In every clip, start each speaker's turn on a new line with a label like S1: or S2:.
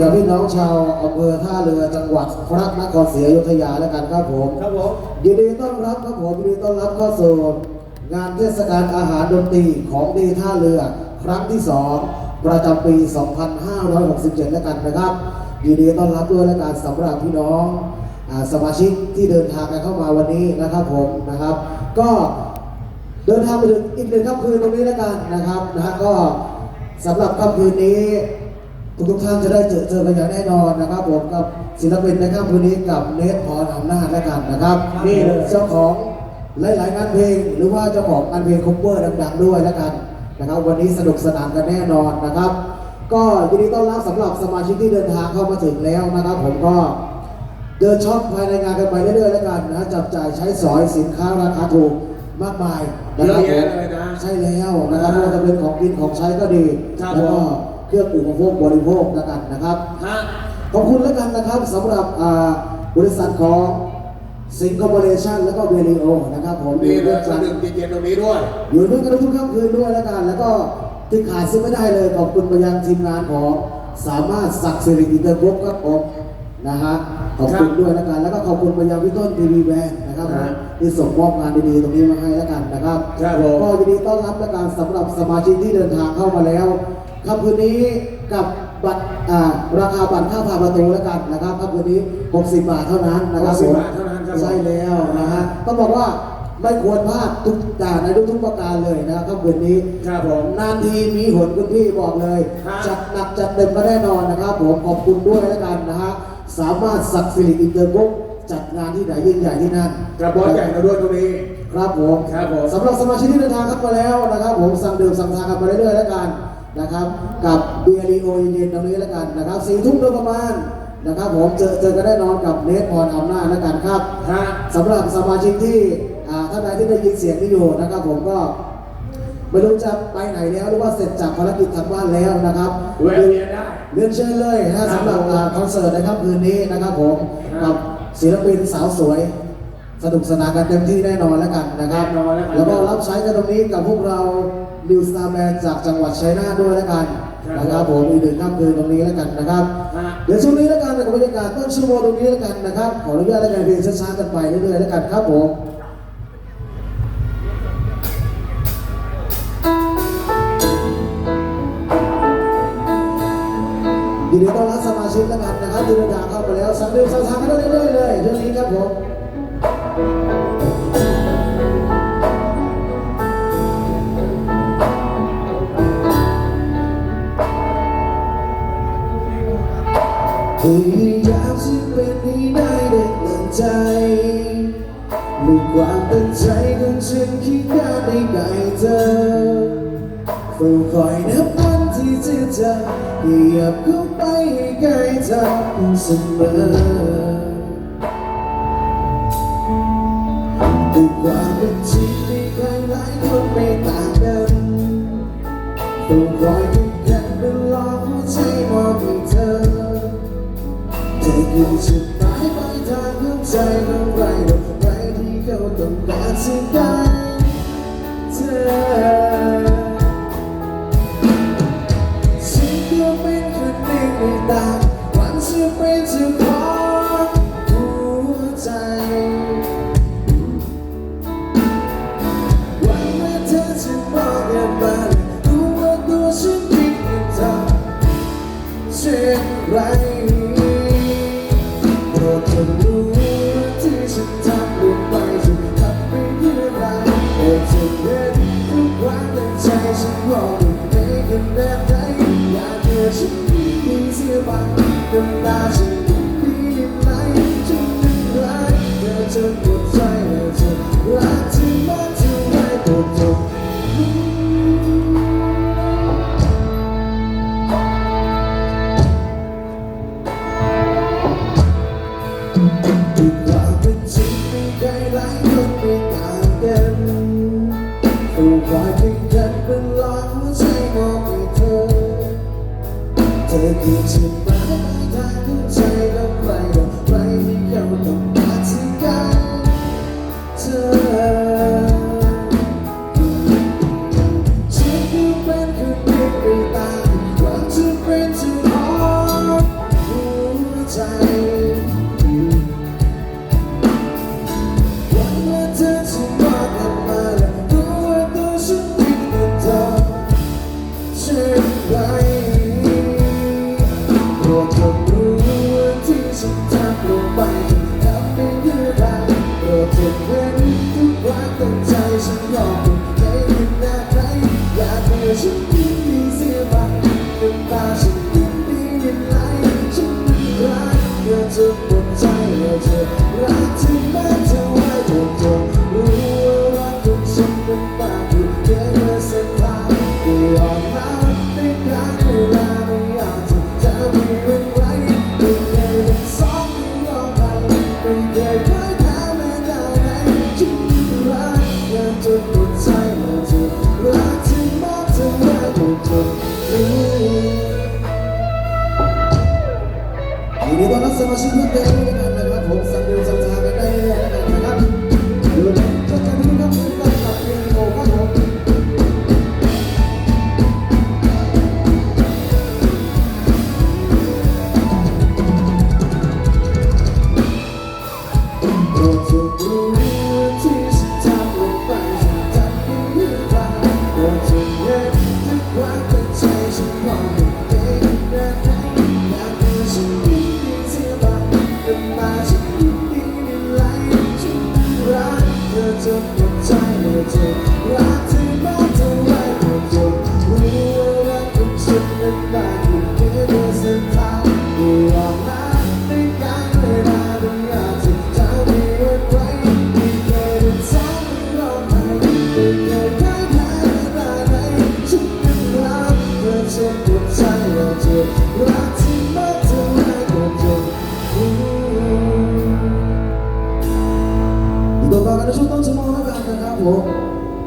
S1: กับพี่น้องชาวอำเภอท่าเรือจังหวัดพระนครศรีอยุธยาแล้วกันครับผม
S2: ครับผม
S1: ยินดีต้อนรับครับผมยินดีต้อนรับเข้าสู่งานเทศกาลอาหารดนตรีของดีท่าเรือ ครั้งที่ 2 ประจำปี 2567 แล้วกันนะครับยินดีต้อนรับด้วยแล้วกันสำหรับพี่น้องอาสมาชิกที่เดินทางกันเข้ามาวันนี้นะครับผมนะครับ ก็เดินทางไปถึงอีกหนึ่งค่ำคืนตรงนี้แล้วกันนะครับนะฮะก็สำหรับค่ำคืนนี้ ทุกทุกๆท่านจะได้เจอเจอกันอย่างแน่นอนนะครับ ผมกับศิลปินในค่ำคืนนี้กับเนทพรอำนาจและกันนะครับนี่เลยเจ้าของหลายๆงานเพลง หรือว่าเจ้าของงานเพลงคอมเวอร์ดังๆด้วยแล้วกันนะครับ วันนี้สนุกสนานกันแน่นอนนะครับ ก็ยินดีต้อนรับสำหรับสมาชิกที่เดินทางเข้ามาถึงแล้วนะครับ ผมก็เดินช็อปภายในงานกันไปเรื่อยๆแล้วกันนะจับจ่ายใช้สอยสินค้าราคาถูกมากมายนะครับ
S2: เยอะ
S1: ผม
S2: แยะเลยนะ
S1: ใช่แล้วนะครับไม่ว่าจะเป็นของกินของใช้ก็ดี
S2: ครับ
S1: แล้วก็
S2: ผม
S1: เครื่องอุปโภคบริโภคแล้วกันนะครับ
S2: ฮะ
S1: ขอบคุณแล้วกันนะครับสำหรับอ่าบริษัทของสิงคโปร์เรชั่นแล้วก็เวลิโอนะครับผม
S2: มี
S1: อยู่
S2: เรื่
S1: ด้
S2: อ
S1: วย
S2: ง
S1: กัน
S2: ดื่มเย็นๆตรงนี้ด้วย
S1: อยู่ด้วยกันทุกค่ำคืนด้วยแล้วกัน แล้วก็ที่ขาดซื้อไม่ได้เลยขอบคุณไปยังทีมงานของสามารถศักดิ์สิริอินเตอร์กรุ๊ปครับผมนะฮะขอบคุณ
S2: ครับ
S1: ด้วยแล้วกัน แล้วก็ขอบคุณไปยังพี่ต้นทีวีแบนนะครับผม
S2: ครับ
S1: ที่ส่งมอบงานดีๆตรงนี้มาให้แล้วกันนะครับ
S2: ครับผม
S1: ก็ยินดีต้อนรับและการสำหรับสมาชิกที่เดินทางเข้ามาแล้ว ค่ำคืนนี้กับบัตรอ่าราคาบัตรค่าผ่านประตูแล้วกันนะครับค่ำคืนนี้ 60 บาทเท่านั้นนะครับ
S2: 60
S1: ผม
S2: บาทเท่านั้นครับผม
S1: ใช่แล้วนะฮะต้องบอกว่าไม่ควรพลาดทุกด่านในทุกๆประการเลยนะครับค่ำคืนนี้
S2: ครับผม
S1: นานทีมีหนคุณพี่บอกเลย
S2: ครับ
S1: จัดหนักจัดเต็มมาแน่นอนนะครับผมขอบคุณด้วยแล้วกันนะฮะสามารถสักดิ์สิริอินเตอร์บุ๊กจัดงานที่ไหนยิ่งใหญ่ที่นั่น
S2: กระบอกใหญ่เราด้วยตรงนี้
S1: ครับผม
S2: ครับผม
S1: สำหรับสมาชิกที่เดินทางเข้ามาแล้วนะครับ ผมสั่งดื่มสั่งทานกันไปเรื่อยๆแล้วกัน นะครับ กับเบียร์ลีโอเย็นๆตรงนี้แล้วกันนะครับสี่ทุ่มโดยประมาณนะครับผมเจอเจอกันแน่นอนกับเนทพรอำนาจแล้วกันครับ
S2: ฮะ
S1: สำหรับสมาชิกที่อ่าท่านใดที่ได้ยินเสียงนี้อยู่นะครับ ผมก็ไม่รู้จะไปไหนแล้วหรือว่าเสร็จจากภารกิจทางบ้านแล้วนะครับ
S2: แวะเวียนได้
S1: เรียนเชิญเลยนะสำหรับอ่าคอนเสิร์ตในค่ำคืนนี้นะครับผม
S2: ครั
S1: กับบศิลปินสาวสวยสนุกสนานกันเต็มที่แน่นอนแล้วกันนะครับ
S2: แน่นอนแล้วกัน
S1: แล้วก็รับใช้กันตรงนี้กับพวกเรา ดิวสตาร์แมนจากจังหวัดชัยนาทด้วยแล้วกัน
S2: ครับ
S1: นะครับผมอีกหนึ่งค่ำคืนตรงนี้แล้วกันนะครับ
S2: ฮะ
S1: เดี๋ยวช่วงนี้แล้วกันกับบรรยากาศต้นชั่วโมงตรงนี้แล้วกันนะครับ ขออนุญาตแล้วกันเพลงช้าๆกันไปเรื่อยๆแล้วกันครับผมยินดีต้อนรับสมาชิกแล้วกันนะครับที่เดินทางเข้ามาแล้วสั่งดื่มสั่งทานกันได้เรื่อยๆเลยเรื่องนี้ครับผม พยายามที่เป็นให้ได้ดังตั้งใจด้วยความตั้งใจของฉันคิดอยากได้ไกลเธอเฝ้าคอยนับวันที่จะเจอขยับเข้าไปให้ใกล้เธอเสมอด้วยความเป็นจริงในใครหลายคนไม่ต่างกันต้องคอย อคือจุดหมายปลายทางของใจของใครต่อใครที่เขาต้องการสิ่งใดเธอฉันก็เป็นคนหนึ่งในตาวันจะเป็นเจ้าของหัวใจวันเมื่อเธอจะมองกันมารู้ว่าตัวฉันผิดกับเธอเช่นไร guardou ดีต้อนรั
S3: บสมาชิกเพื่อนเดิมด้วยกันนะครับผมสั่งดูสั่งจากันได้นะครับดูแลเจ้ากทุกท่านทุกท่านกับเพียงโครับผมโปรดจงรู้ที่ฉันทำลงไปฉันทำไม่ได้รักโปรดจงเห็นทุกวัน ผม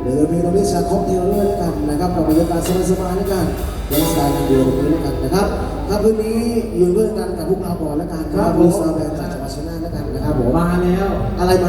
S3: เดี๋ยวมีตรงนี้ชาค็อกเทลด้วยแล้วกันนะครับกับบรรยากาศสบายๆแล้วกันเดี๋ยวสไตล์กันเดียวตรงนี้แล้วกันนะครับครับคืนนี้อยู่ด้วยกันกับพวกเราก่อนแล้วกันครับมีซาวแบนจากจังหวัดชัยนาทแล้วกันนะครับผม
S2: มาแล้ว
S3: อะไรมา